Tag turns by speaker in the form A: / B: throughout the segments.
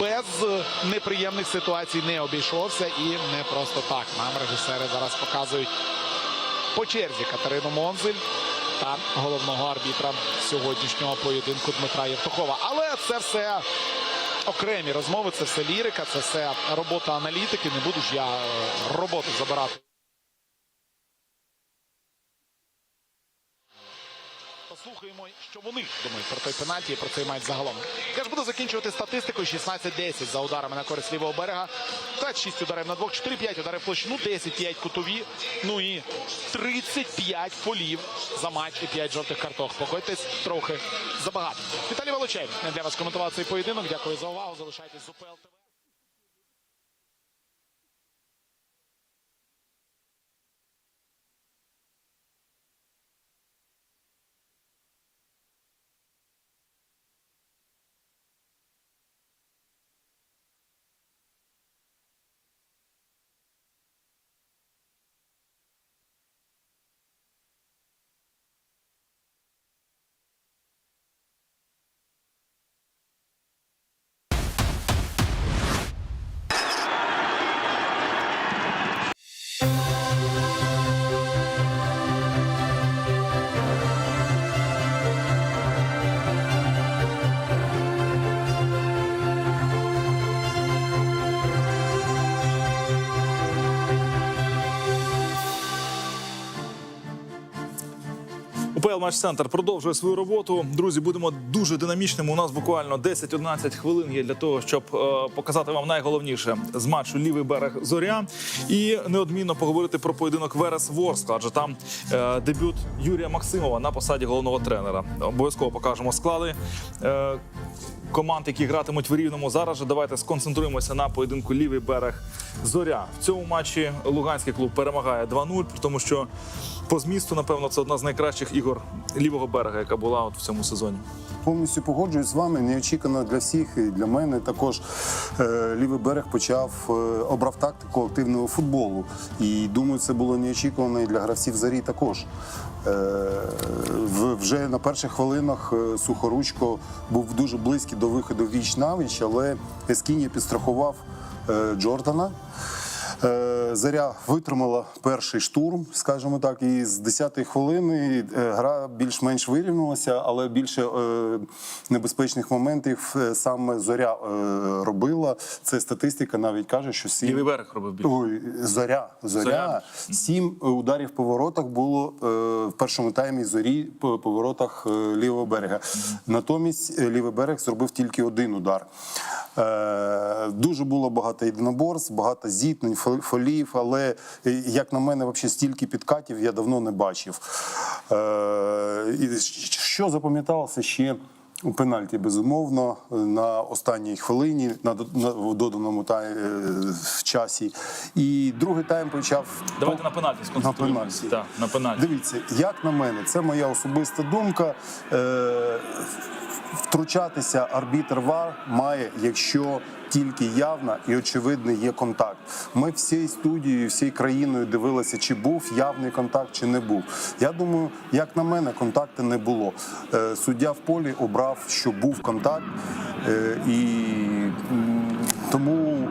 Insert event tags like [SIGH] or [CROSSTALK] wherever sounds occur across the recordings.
A: без неприємних ситуацій не обійшовся і не просто так. Нам режисери зараз показують по черзі Катерину Монзель та головного арбітра сьогоднішнього поєдинку Дмитра Євтухова. Але це все окремі розмови, це все лірика, це все робота аналітики. Не буду ж я е, роботу забирати. Послухаємо, що вони думають про той пенальті і про цей матч загалом. Я ж буду закінчувати статистикою 16-10 за ударами на користь лівого берега. 26 ударів на двох, 4-5 ударів площину, 10-5 кутові. Ну і 35 полів за матч і 5 жовтих карток. Погодьтесь, трохи забагато. Віталій Волочей для вас коментував цей поєдинок. Дякую за увагу. Залишайтесь з УПЛ ТВ.
B: Матч Центр продовжує свою роботу. Друзі, будемо дуже динамічними. У нас буквально 10-11 хвилин є для того, щоб е, показати вам найголовніше з матчу лівий берег зоря і неодмінно поговорити про поєдинок Верес Ворскла, адже там е, дебют Юрія Максимова на посаді головного тренера. Обов'язково покажемо склади. Е, Команд, які гратимуть в рівному зараз же давайте сконцентруємося на поєдинку лівий берег зоря. В цьому матчі Луганський клуб перемагає 2-0, при тому що по змісту, напевно, це одна з найкращих ігор лівого берега, яка була от в цьому сезоні.
C: Повністю погоджуюсь з вами. Неочікувано для всіх і для мене також е, лівий берег почав е, обрав тактику активного футболу. І думаю, це було неочікувано і для гравців зарі також. Е, вже на перших хвилинах Сухоручко був дуже близький до виходу віч навіч, але Ескінія підстрахував Джордана. Е, Заря витримала перший штурм, скажімо так, і з 10-ї хвилини е, гра більш-менш вирівнялася, але більше е, небезпечних моментів саме зоря робила. Це статистика навіть каже, що сім
B: Лівий берег робив більше.
C: Ой, зоря, зоря.
B: Зоря.
C: Сім ударів по воротах було в першому таймі зорі по воротах лівого берега. Натомість лівий берег зробив тільки один удар. Дуже було багато єдиноборств, багато зіткнень, фолів, але, е, як на мене, взагалі стільки підкатів я давно не бачив. Е, що запам'яталося ще? У пенальті, безумовно, на останній хвилині, на, на доданому та, е, в часі. І другий тайм почав.
B: Давайте на пенальті сконцентруємося.
C: пенальті.
B: Так, на пенальті.
C: Дивіться, як на мене, це моя особиста думка. Е, втручатися арбітр ВАР має, якщо тільки явна і очевидний є контакт. Ми всією студією, всією країною дивилися, чи був явний контакт, чи не був. Я думаю, як на мене, контакти не було. Е, суддя в полі обрав, що був контакт, е, і тому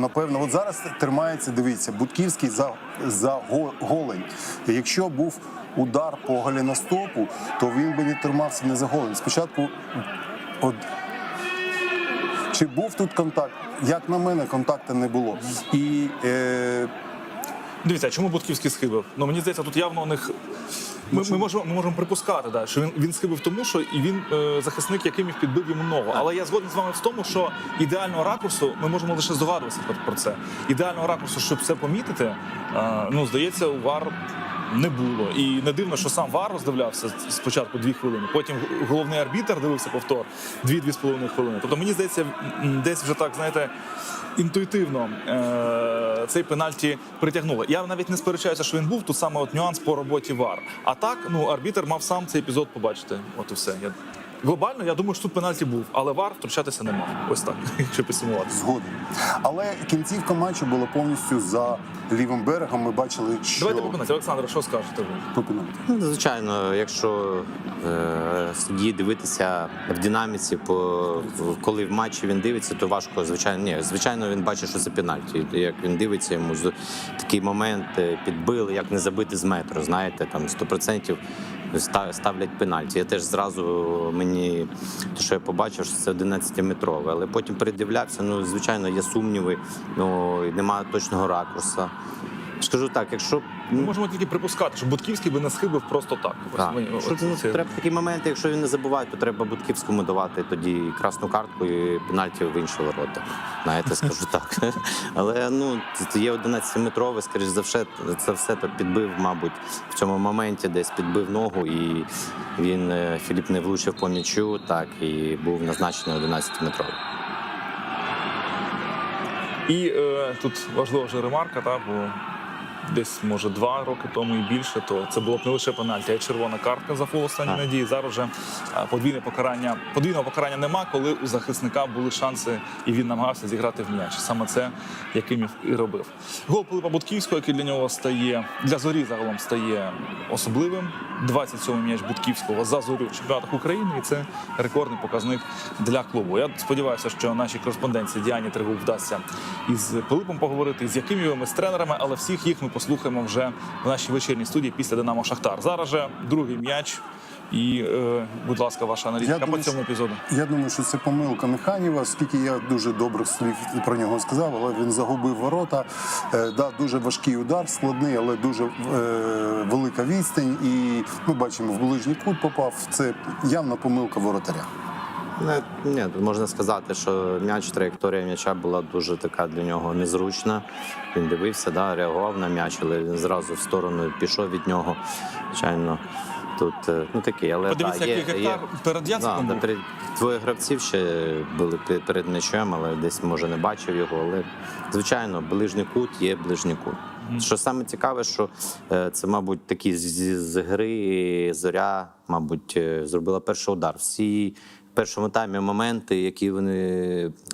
C: напевно, от зараз тримається. Дивіться, Будківський за, за голень. Якщо був удар по голеностопу, то він би не тримався не за голень. Спочатку от, чи був тут контакт? Як на мене, контакту не було. І е,
B: Дивіться, чому Будківський схибив? Ну мені здається, тут явно у них. Ми, ми, можемо, ми можемо припускати, да, що він, він схибив тому, що і він е, захисник, який міг підбив йому ногу. Але я згоден з вами в тому, що ідеального ракурсу ми можемо лише здогадуватися про, про це. Ідеального ракурсу, щоб це помітити, е, ну здається, у ВАР не було. І не дивно, що сам ВАР роздивлявся спочатку дві хвилини, потім головний арбітр дивився повтор дві-дві з половиною хвилини. Тобто мені здається, десь вже так, знаєте, інтуїтивно е, цей пенальті притягнули. Я навіть не сперечаюся, що він був тут саме от нюанс по роботі ВАР. А так, ну арбітр мав сам цей епізод побачити. От і все. Я глобально, я думаю, що тут пенальті був, але вар втручатися не мав. Ось так, [LAUGHS] якщо підсумувати.
C: Згоден. Але кінцівка матчу була повністю за лівим берегом. Ми бачили, що
B: Давайте по пенальті. Олександр, що скажете ви?
C: по пенальті.
D: Ну, звичайно, якщо е, судді дивитися в динаміці, по коли в матчі він дивиться, то важко. Звичайно, ні, звичайно, він бачить, що це пенальті. Як він дивиться, йому з- такий момент е, підбили, як не забити з метру. Знаєте, там 100% ста- ставлять пенальті. Я теж зразу мені те, що я побачив, що це 11-метрове, але потім передивлявся. Ну, звичайно, є сумніви, ну немає точного ракурсу. Скажу так, якщо
B: Ми можемо тільки припускати, що Будківський би не схибив просто так. Ось
D: так.
B: ми-
D: Що
B: ось
D: ну,
B: це-
D: треба такі моменти, якщо він не забуває, то треба Будківському давати тоді красну картку і пенальті в інші ворота. Знаєте, скажу так. [LAUGHS] Але ну це є 11-метровий, скоріш за все, це все то підбив, мабуть, в цьому моменті десь підбив ногу, і він е, Філіп не влучив по м'ячу, так і був назначений 11-метровий.
B: І е, тут важлива вже ремарка, та, бо десь, може, два роки тому і більше, то це було б не лише пенальті, а й червона картка за фол останній надії. Зараз вже подвійне покарання. Подвійного покарання нема, коли у захисника були шанси, і він намагався зіграти в м'яч. Саме це Якимів і робив. Гол Пилипа Будківського, який для нього стає для зорі загалом стає особливим. 27-й м'яч Будківського за зорю в чемпіонатах України, і це рекордний показник для клубу. Я сподіваюся, що нашій кореспонденції Діані Тригуб вдасться із Пилипом поговорити, з Якимівим, з тренерами, але всіх їх ми послухаємо вже в нашій вечірній студії після Динамо Шахтар. Зараз же другий м'яч. І, е, будь ласка, ваша аналітика по цьому епізоду.
C: Я думаю, що це помилка Механіва, оскільки я дуже добрих слів про нього сказав, але він загубив ворота. Е, да, дуже важкий удар, складний, але дуже е, велика відстань. І ми бачимо, в ближній кут попав. Це явна помилка воротаря.
D: Не, ні, тут можна сказати, що м'яч, траєкторія м'яча була дуже така для нього незручна. Він дивився, да, реагував на м'яч, але він зразу в сторону пішов від нього. Звичайно, тут е, ну такий, але
B: Подивіться,
D: да, є,
B: який
D: є,
B: гектар перед Яциком
D: да,
B: був.
D: перед, двоє гравців ще були пе- перед м'ячем, але десь може не бачив його. Але звичайно, ближній кут є ближній кут. Що саме цікаве, що е, це, мабуть, такі з, з- з гри зоря, мабуть, е, зробила перший удар. Всі першому таймі моменти, які вони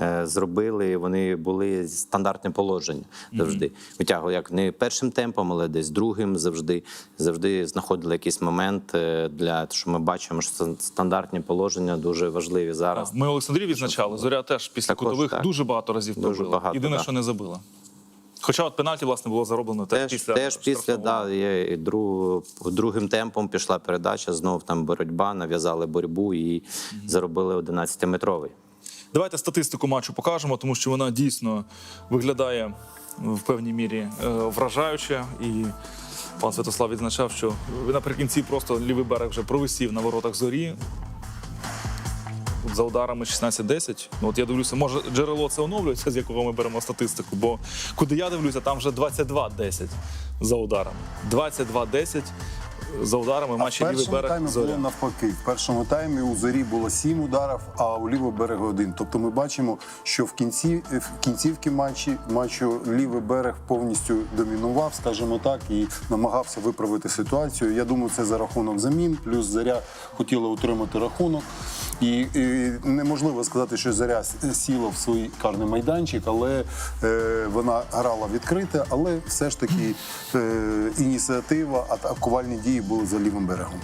D: е, зробили, вони були стандартне положення завжди. Витягували як не першим темпом, але десь другим завжди. Завжди знаходили якийсь момент е, для що ми бачимо, що стандартні положення дуже важливі зараз.
B: Ми Олександрі відзначали. Зоря теж після
D: Також,
B: кутових
D: так.
B: дуже багато разів
D: Дуже
B: пробила.
D: багато,
B: Єдине,
D: да.
B: що не забила. Хоча от пенальті, власне, було зароблено теж,
D: Теж
B: після
D: теж після да, є і друг, другим темпом пішла передача. Знов там боротьба, нав'язали боротьбу і заробили 11-метровий.
B: Давайте статистику матчу покажемо, тому що вона дійсно виглядає в певній мірі е, вражаюче. І пан Святослав відзначав, що наприкінці просто лівий берег вже провисів на воротах зорі. За ударами 16-10. Ну, От я дивлюся, може джерело це оновлюється, з якого ми беремо статистику. Бо куди я дивлюся, там вже 22-10 за ударами. 22-10 за ударами в матчі лівий берег
C: таймі
B: зоря.
C: було навпаки. В першому таймі у зорі було сім ударів, а у лівого берегу один. Тобто ми бачимо, що в кінці в кінцівки матчі матчу лівий берег повністю домінував, скажімо так, і намагався виправити ситуацію. Я думаю, це за рахунок замін. Плюс заря хотіла утримати рахунок. І, і неможливо сказати, що заря сіла в свій карний майданчик, але е, вона грала відкрите, але все ж таки е, ініціатива, атакувальні дії були за лівим берегом.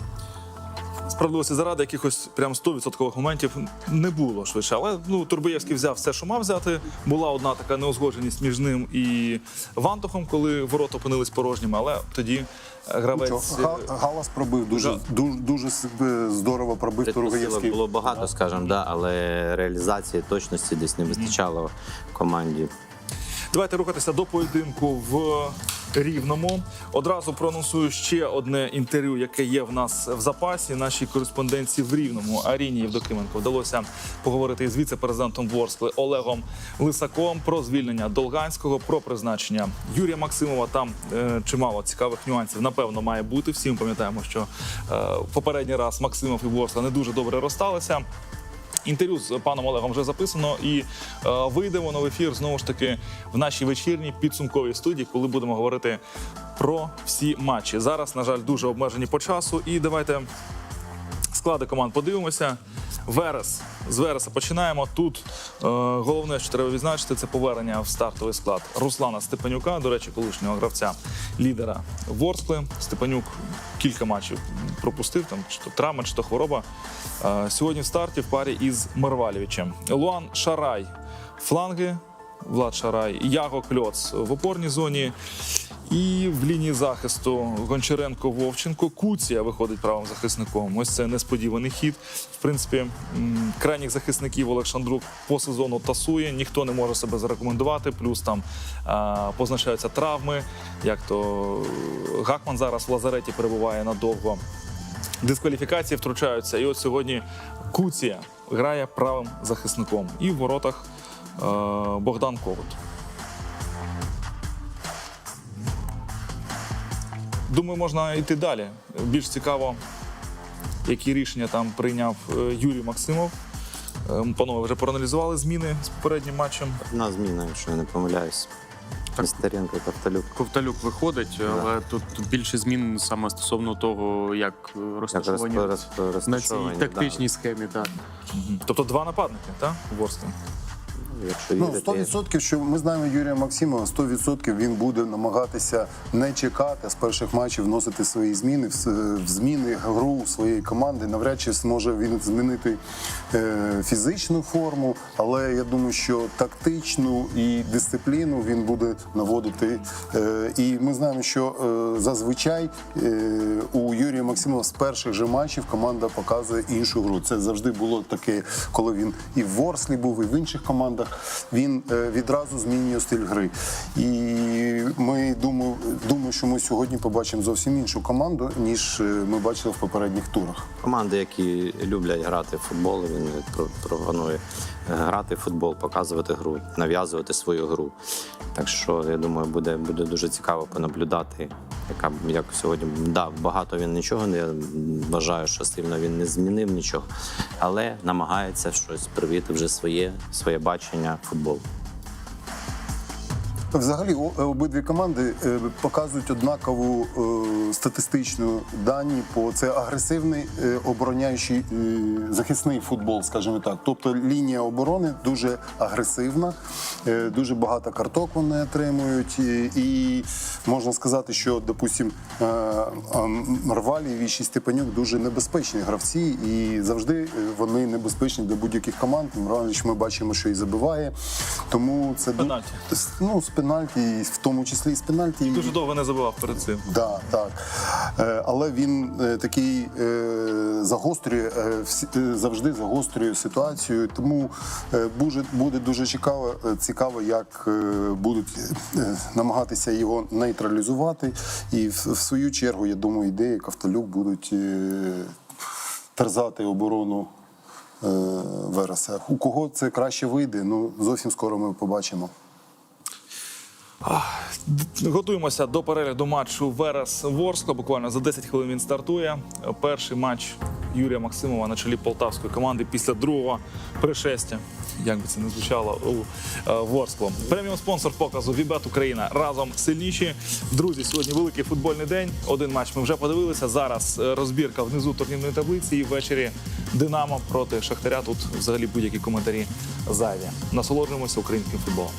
B: Справедливості заради якихось прям 100% моментів не було швидше. Але ну Турбоєвський взяв все, що мав взяти. Була одна така неузгодженість між ним і Вантухом, коли ворота опинились порожніми. Але тоді е, гравець
C: Нічого, Галас пробив дуже, дуже, дуже е, здорово пробив Тургаєвський.
D: було багато, скажімо, да, але реалізації точності десь не вистачало команді.
B: Давайте рухатися до поєдинку в Рівному. Одразу проанонсую ще одне інтерв'ю, яке є в нас в запасі. Нашій кореспонденції в Рівному Аріні Євдокименко вдалося поговорити із віце-президентом Ворскли Олегом Лисаком про звільнення Долганського, про призначення Юрія Максимова. Там е, чимало цікавих нюансів. Напевно, має бути. Всі ми пам'ятаємо, що е, попередній раз Максимов і Ворскла не дуже добре розсталися. Інтерв'ю з паном Олегом вже записано, і е, вийде воно в ефір знову ж таки в нашій вечірній підсумковій студії, коли будемо говорити про всі матчі. Зараз, на жаль, дуже обмежені по часу. І давайте склади команд подивимося. Верес. З Вереса починаємо. Тут е, головне, що треба відзначити, це повернення в стартовий склад Руслана Степанюка, до речі, колишнього гравця лідера Ворскли. Степанюк кілька матчів пропустив, там чи то травма, чи то хвороба. Сьогодні в старті в парі із Марвалєвичем. Луан Шарай, фланги. Влад Шарай, Яго Кльоц в опорній зоні. І в лінії захисту Гончаренко Вовченко. Куція виходить правим захисником. Ось це несподіваний хід. В принципі, крайніх захисників Олександрук по сезону тасує. Ніхто не може себе зарекомендувати. Плюс там а, позначаються травми. Як то Гакман зараз в лазареті перебуває надовго. Дискваліфікації втручаються. І от сьогодні Куція грає правим захисником. І в воротах е, Богдан Когут. Думаю, можна йти далі. Більш цікаво, які рішення там прийняв е, Юрій Максимов. Е, Панове вже проаналізували зміни з попереднім матчем.
D: Одна зміна, якщо я не помиляюсь. Нестеренко, Ковталюк.
E: Ковталюк виходить, але тут, більше змін саме стосовно того, як
D: Як
E: розташовані
D: розп- розп-
E: на цій
D: розташовані,
E: тактичній схемі. Так.
B: Тобто два нападники, так?
D: Да. Якщо
C: Ну,
D: вірити,
C: 100%, що ми знаємо Юрія Максимова, 100% він буде намагатися не чекати з перших матчів вносити свої зміни в, зміни гру своєї команди. Навряд чи зможе він змінити е, фізичну форму, але я думаю, що тактичну і дисципліну він буде наводити. Е, і ми знаємо, що е, зазвичай у Юрія Максимова з перших же матчів команда показує іншу гру. Це завжди було таке, коли він і в Ворслі був, і в інших командах. Він е, відразу змінює стиль гри. І ми думаю, думаю, що ми сьогодні побачимо зовсім іншу команду, ніж е, ми бачили в попередніх турах.
D: команди, які люблять грати в футбол, він про- пропонує е, грати в футбол, показувати гру, нав'язувати свою гру. Так що я думаю, буде, буде дуже цікаво понаблюдати, яка як сьогодні да, багато він нічого не вважаю, що сильно він не змінив нічого, але намагається щось привити вже своє, своє бачення футболу.
C: Взагалі, обидві команди е, показують однакову е, статистичну дані по це агресивний е, обороняючий е, захисний футбол, скажімо так. Тобто лінія оборони дуже агресивна, е, дуже багато карток вони отримують, і, можна сказати, що, допустим, е, ем, і Степанюк дуже небезпечні гравці, і завжди е, вони небезпечні для будь-яких команд. Мравліч ми бачимо, що і забиває. Тому це
B: Пенальті.
C: Ну, пенальті, і в тому числі і з пенальті.
B: Дуже довго не забував перед цим.
C: Да, так. Е, але він е, такий е, загострює завжди загострює ситуацію. Тому буде, дуже цікаво, цікаво, як будуть намагатися його нейтралізувати. І в, свою чергу, я думаю, ідеї Ковталюк будуть терзати оборону. Вереса. У кого це краще вийде, ну зовсім скоро ми побачимо.
B: Готуємося до перегляду матчу Верес Ворскла. Буквально за 10 хвилин він стартує. Перший матч Юрія Максимова на чолі полтавської команди після другого пришестя. Як би це не звучало у е, Ворскло. Преміум спонсор показу Вібет Україна разом сильніші. Друзі, сьогодні великий футбольний день. Один матч ми вже подивилися. Зараз е, розбірка внизу турнірної таблиці і ввечері Динамо проти Шахтаря. Тут взагалі будь-які коментарі зайві. Насолоджуємося українським футболом.